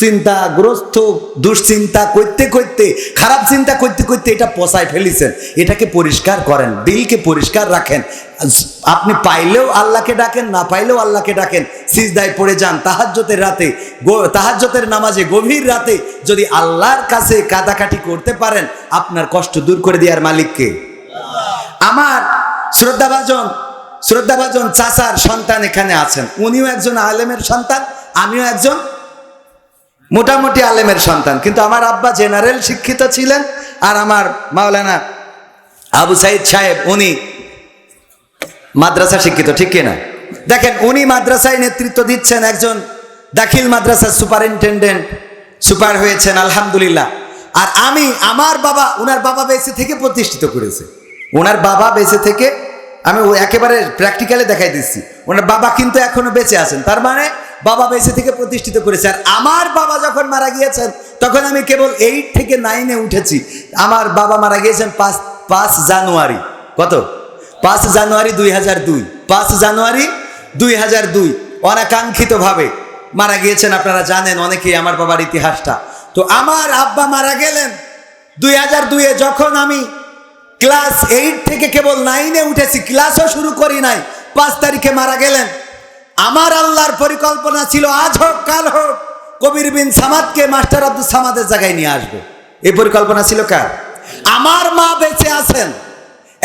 দুশ্চিন্তাগ্রস্ত দুশ্চিন্তা করতে করতে, খারাপ চিন্তা করতে করতে এটা পচায় ফেলিছেন। এটাকে পরিষ্কার করেন, দিলকে পরিষ্কার রাখেন। আপনি পাইলেও আল্লাহকে ডাকেন, না পাইলেও আল্লাহকে ডাকেন। সিজদায় পড়ে যান তাহাজ্জতের রাতে তাহাজ্জতের নামাজে, গভীর রাতে যদি আল্লাহর কাছে কাদাকাটি করতে পারেন, আপনার কষ্ট দূর করে দেওয়ার মালিককে। আমার শ্রদ্ধাভাজন শ্রদ্ধাভাজন চাচার সন্তান এখানে আছেন। উনিও একজন আলেমের সন্তান, আমিও একজন মোটামুটি আলেমের সন্তান। কিন্তু আমার আব্বা জেনারেল শিক্ষিত ছিলেন আর আমার মাওলানা আবু সাইদ সাহেব, উনি মাদ্রাসা শিক্ষিত, ঠিক কিনা দেখেন, উনি মাদ্রাসায় নেতৃত্ব দিচ্ছেন একজন দাখিল মাদ্রাসার সুপারিনটেন্ডেন্ট, সুপার হয়েছেন, আলহামদুলিল্লাহ। আর আমি, আমার বাবা ওনার বাবা বেঁচে থেকে প্রতিষ্ঠিত করেছে। ওনার বাবা বেঁচে থেকে আমি একেবারে প্র্যাকটিক্যালে দেখাই দিচ্ছি। ওনার বাবা কিন্তু এখনও বেঁচে আছেন। তার মানে বাবা বেঁচে থেকে প্রতিষ্ঠিত করেছে। আর আমার বাবা যখন মারা গিয়েছেন, তখন আমি কেবল এইট থেকে নাইনে উঠেছি। আমার বাবা মারা গিয়েছেন পাঁচ পাঁচ জানুয়ারি। কত? পাঁচ জানুয়ারি দুই হাজার দুই। পাঁচ জানুয়ারি দুই হাজার দুই। অনাকাঙ্ক্ষিতভাবে মারা গিয়েছেন, আপনারা জানেন অনেকেই আমার বাবার ইতিহাসটা। তো আমার আব্বা মারা গেলেন দুই হাজার দুইয়ে যখন আমি ক্লাস এইট থেকে কেবল নাইনে উঠেছি। ক্লাসও শুরু করি নাই। পাঁচ তারিখে মারা গেলেন। আমার আল্লাহর পরিকল্পনা ছিল আজ হোক, কাল হোক, কবির বিন সামাদকে মাস্টার আব্দুল সামাদের জায়গায় নিয়ে আসব। এই পরিকল্পনা ছিল কার? আমার মা বেঁচে আছেন।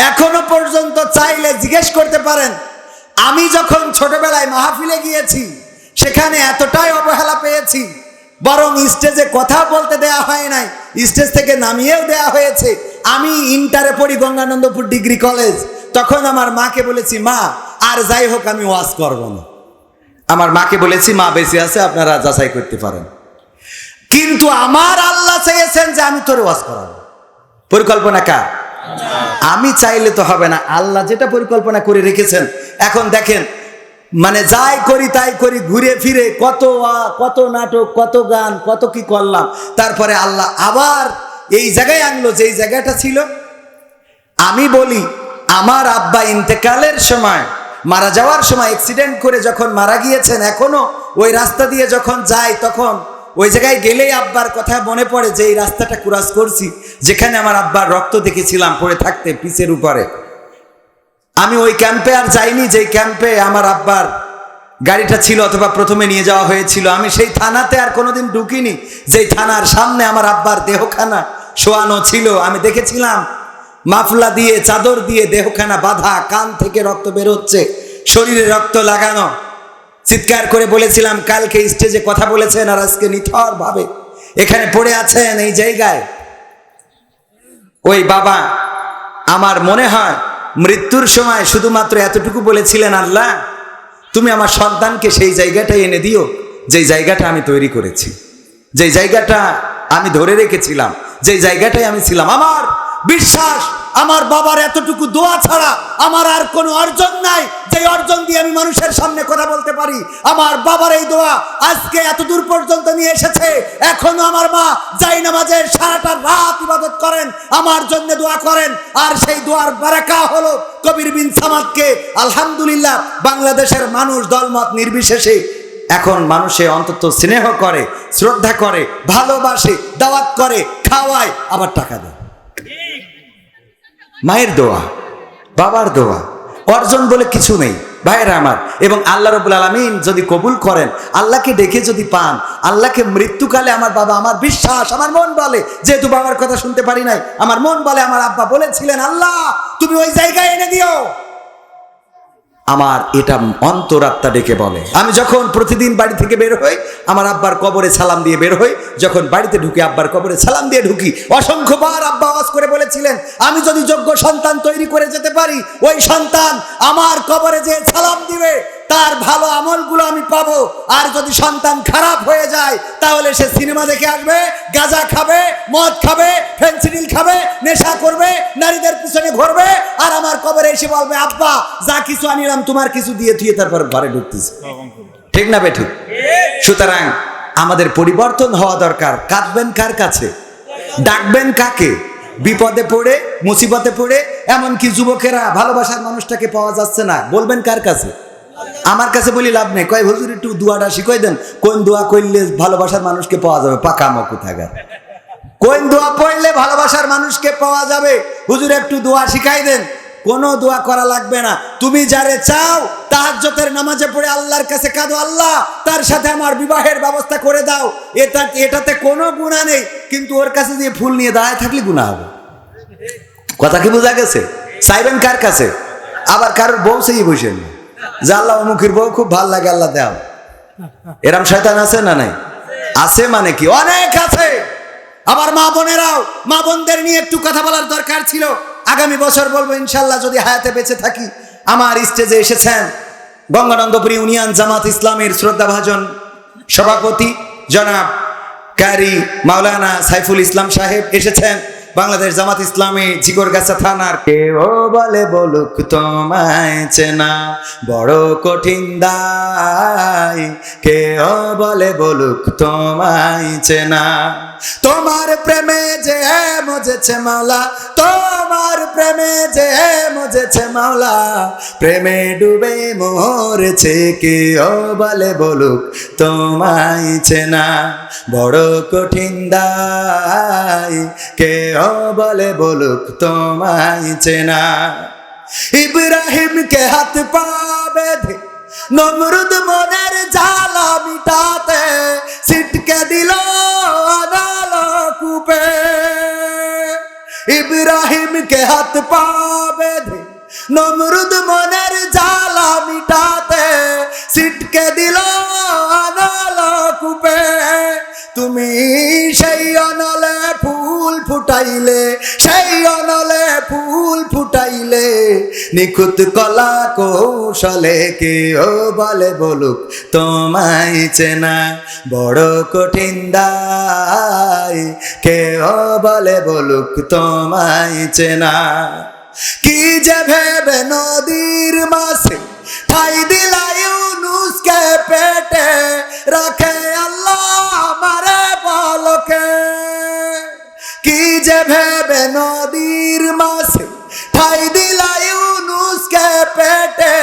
এখনও পর্যন্ত চাইলে জিজ্ঞেস করতে পারেন, আমি যখন ছোটবেলায় মাহফিলে গিয়েছি, সেখানে এতটাই অবহেলা পেয়েছি, বরং স্টেজে কথা বলতে দেয়া হয় নাই, স্টেজ থেকে নামিয়েও দেয়া হয়েছে। আমি ইন্টারে পড়ি গঙ্গানন্দপুর ডিগ্রি কলেজ, তখন আমার মাকে বলেছি, মা, আর যাই হোক, আমি ওয়াজ করব না। আমার মাকে বলেছি, মা, বেঁচে আছে, আপনারা যাচাই করতে পারেন। কিন্তু আমার আল্লাহ চেয়েছেন যে আমি তোর ওয়াজ করাবো। পরিকল্পনা কার? আমি চাইলে তো হবে না। আল্লাহ যেটা পরিকল্পনা করে রেখেছেন, এখন দেখেন মানে যাই করি তাই করি, ঘুরে ফিরে কত কত নাটক, কত গান, কত কি করলাম, তারপরে আল্লাহ আবার এই জায়গায় আনলো যে এই জায়গাটা ছিল। আমি বলি, আমার আব্বা ইন্তেকালের সময় মারা যাওয়ার সময় অ্যাক্সিডেন্ট করে যখন মারা গিয়েছেন এখনও, ওই রাস্তা দিয়ে যখন যাই তখন, ওই জায়গায় গেলেই আব্বার কথা মনে পড়ে যে, এই রাস্তাটা ক্রাস করছি, যেখানে আমার আব্বার রক্ত দেখেছিলাম, পড়ে থাকতে পিচের উপরে। আমি ওই ক্যাম্পে আর যাইনি, যেই ক্যাম্পে আমার আব্বার গাড়িটা ছিল অথবা প্রথমে নিয়ে যাওয়া হয়েছিল। আমি সেই থানাতে আর কোনোদিন ঢুকিনি। যেই থানার সামনে আমার আব্বার দেহখানা শোয়ানো ছিল, আমি দেখেছিলাম মাফলা দিয়ে, চাদর দিয়ে দেহখানা বাঁধা, কান থেকে রক্ত বেরোচ্ছে, শরীরে রক্ত লাগানো। চিৎকার করে বলেছিলাম, কালকে স্টেজে কথা বলেছেন আর আজকে নিথর ভাবে এখানে পড়ে আছেন এই জায়গায়। ওই বাবা, আমার মনে হয় মৃত্যুর সময় শুধুমাত্র এতটুকু বলেছিলেন, আল্লাহ, তুমি আমার সন্তানকে সেই জায়গাটায় এনে দিও যেই জায়গাটা আমি তৈরি করেছি। যেই জায়গাটা আমি ধরে রেখেছিলাম যেই জায়গাটায় আমি ছিলাম। আমার বিশ্বাস আমার বাবার এতটুকু দোয়া ছাড়া আমার আর কোনো অর্জন নাই। যে অর্জন দিয়ে আমি মানুষের সামনে কথা বলতে পারি, আমার বাবার এই দোয়া আজকে এত দূর পর্যন্ত নিয়ে এসেছে। এখনও আমার মা যাই নামাজের সারাটা রাত ইবাদত করেন, আমার জন্য দোয়া করেন। আর সেই দোয়ার বারাকা হলো কবির বিন সামাদকে, আলহামদুলিল্লাহ, বাংলাদেশের মানুষ দলমত নির্বিশেষে এখন মানুষে অন্তত স্নেহ করে, শ্রদ্ধা করে, ভালোবাসে, দাওয়াত করে, খাওয়ায়, আবার টাকা দেয়। মায়ের দোয়া, বাবার দোয়া, অর্জন বলে কিছু নেই। ভাইয়েরা আমার, এবং আল্লাহ রবুল আলমিন যদি কবুল করেন, আল্লাহকে ডেকে যদি পান, আল্লাহকে মৃত্যুকালে আমার বাবা আমার বিশ্বাস, আমার মন বলে, যেহেতু বাবার কথা শুনতে পারি নাই, আমার মন বলে আমার আব্বা বলেছিলেন, আল্লাহ, তুমি ওই জায়গায় এনে দিও। আমার এটা অন্তরাত্মা ডেকে বলে। আমি যখন প্রতিদিন বাড়ি থেকে বের হই, আমার আব্বার কবরে সালাম দিয়ে বের হই, যখন বাড়িতে ঢুকি, আব্বার কবরে সালাম দিয়ে ঢুকি, অসংখ্যবার আব্বা আওয়াজ করে বলেছিলেন, আমি যদি যোগ্য সন্তান তৈরি করে যেতে পারি, ওই সন্তান আমার কবরে যে সালাম দিবে। ভালো আমলগুলো আমি পাবো। আর যদি সন্তান খারাপ হয়ে যায়, তাহলে সে সিনেমা দেখে আসবে, গাঁজা খাবে, মদ খাবে ফেন্সিডিল খাবে, নেশা করবে, নারীদের পিছনে ঘুরবে, আর আমার কবরে এসে বলবে, আব্বা, যা কিছু আনিলাম, তোমার কিছু দিয়ে থুয়ে তারপর ঘরে ঢুকতেছে। ঠিক না বেঠিক সুতরাং আমাদের পরিবর্তন হওয়া দরকার। কাঁদবেন কার কাছে? ডাকবেন কাকে? বিপদে পড়ে, মুসিবতে পড়ে, এমনকি যুবকেরা ভালোবাসার মানুষটাকে পাওয়া যাচ্ছে না। বলবেন কার কাছে? আমার কাছে বলি লাভ নেই। কয়, হুজুর, একটু দোয়াটা শিখাই দেন। কোন দোয়া করলে ভালোবাসার মানুষকে পাওয়া যাবে? পাকা মকু থাকার কোন দোয়া পড়লে ভালোবাসার মানুষকে পাওয়া যাবে? হুজুর, একটু দোয়া শিখাই দেন। কোনো দোয়া করা লাগবে না। তুমি যারে চাও তাহাজ্জতের নামাজে পড়ে আল্লাহর কাছে কাঁদো, আল্লাহ, তার সাথে আমার বিবাহের ব্যবস্থা করে দাও। এটা, এটাতে কোনো গুণা নেই। কিন্তু ওর কাছে দিয়ে ফুল নিয়ে দাঁড়ায় থাকলে গুণা হবে। কথা কি বোঝা গেছে? চাইবেন কার কাছে? আবার কারোর বউ সেই বসেন যে আল্লাহ অমুখের বউ খুব ভালো লাগে, আল্লাহ দেও। এরম শয়তান আছে না নাই? আছে মানে কি? অনেক আছে। আবার মা বোনেরাও, মা বোনদের নিয়ে একটু কথা বলার দরকার ছিল। আগামী বছর বলব, ইনশাল্লাহ যদি হায়াতে বেঁচে থাকি, আমার স্টেজে এসেছেন গঙ্গানন্দপুর ইউনিয়ন জামাত ইসলামের শ্রদ্ধাভাজন সভাপতি জনাব কারি মাওলানা সাইফুল ইসলাম সাহেব এসেছেন। বাংলাদেশ জামাত ইসলামী জিগরগাছা থানার কেউ বলে বলুক তোমায় চেনা বড় কঠিন দায়। কেউ বলে বলুক তোমায় চেনা। তোমার প্রেমে যে মজেছে মালা, তোমার প্রেমে যে মজেছে মাওলা। প্রেমে ডুবে মরেছে কেউ বলে বলুক, তোমায় চেনা বড় কঠিন দায়। কেউ বলে বলুক, তোমায় চেনা। ইব্রাহিমকে হাত পা বেঁধে নমরুদ মনের জ্বালা মিটাতে সিটকে দিল কূপে। ইব্রাহিমকে হাত পা বেঁধে নমরুদ মনের জ্বালা মিটাতে সিটকে দিল আনাল কূপে। তুমি সেই অনলে ফুল ফুটাইলে, সেই অনলে ফুল ফুটাইলে, নিখুঁত কলা কৌশলে কেউ বলে বলুক, তোমায় চেনা বড় কঠিন দায়। কেউ বলে বলুক, তোমায় চেনা কি যে ভেবে নদীর মাসে ঠাই দিলাই নুসকে পেটে? রাখে আল্লাহ আমারে বলকে কি যে ভেবে নদীর মাসে ঠাই দিলাই পেটে?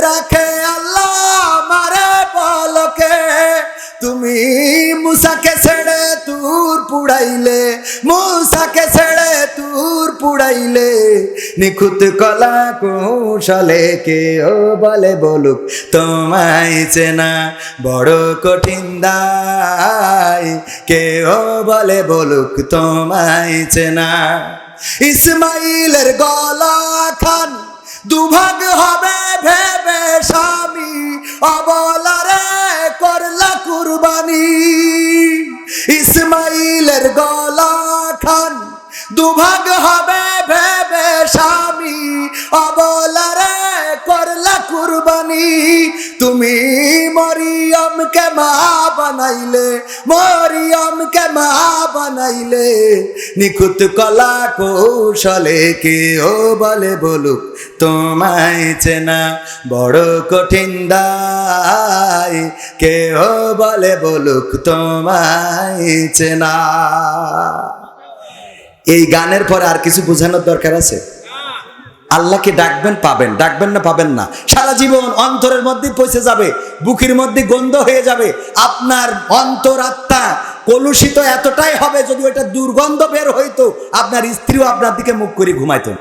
রাখে আল্লাহ আমারে বলকে তুমি মুসাকে ছেড়ে তুর পুড়াইলে, মুসাকে ছেড়ে পুড়াইলে নিখুঁত কলা কৌশলে কেউ বলে বলুক, তোমায় চেনা বড় কঠিন দায়। কেউ বলে বলুক, তোমায় চেনা। ইসমাইলের গলা খান, দুভাগ হবে ভেবে স্বামী, অবলারে করলা কুরবানি। ইসমাইলের গলা খান, দুভাগ হবে অবলারে করলা কুরবানি। তুমি মরিয়মকে মা বানাইলে মরিয়মকে মা বানাইলে। নিখুঁত কলা কৌশলে কেউ বলে বলুক, তোমায় চেনা বড় কঠিন দায়। কেউ বলে বলুক, তোমায় চেনা। এই গানের পরে আর কিছু বোঝানোর দরকার আছে? আল্লাহকে ডাকবেন, পাবেন। ডাকবেন না, পাবেন না। সারা জীবন অন্তরের মধ্যে পৌঁছে যাবে, বুকের মধ্যে গন্ধ হয়ে যাবে। আপনার অন্তর আত্মা কলুষিত এতটাই হবে যদি ওইটা দুর্গন্ধ বের হইতো, আপনার স্ত্রীও আপনার দিকে মুখ করে ঘুমাইতো।